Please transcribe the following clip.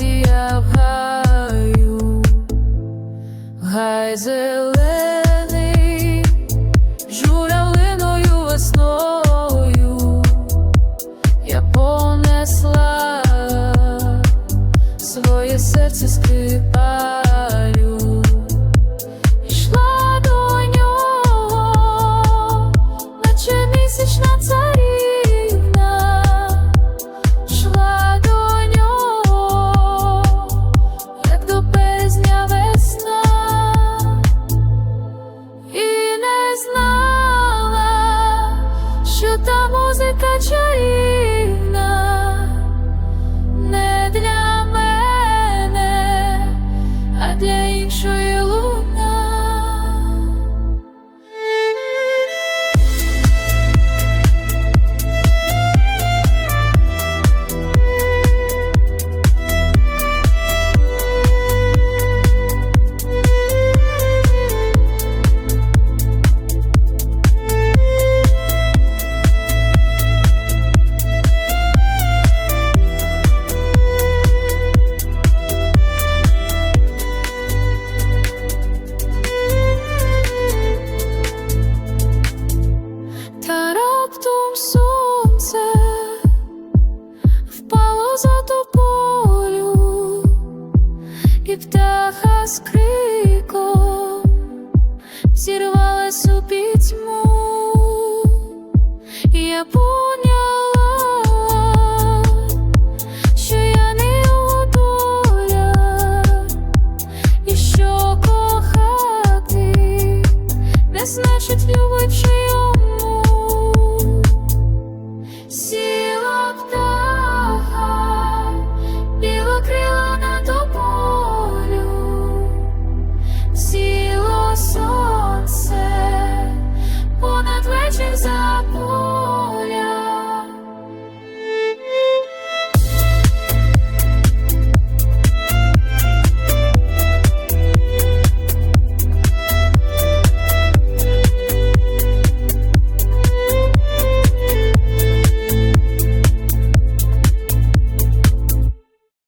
melody of how you guys для і птаха з криком зірвалась у пітьму, і я поняла, що я не доля, і що кохати не значить любить чийом.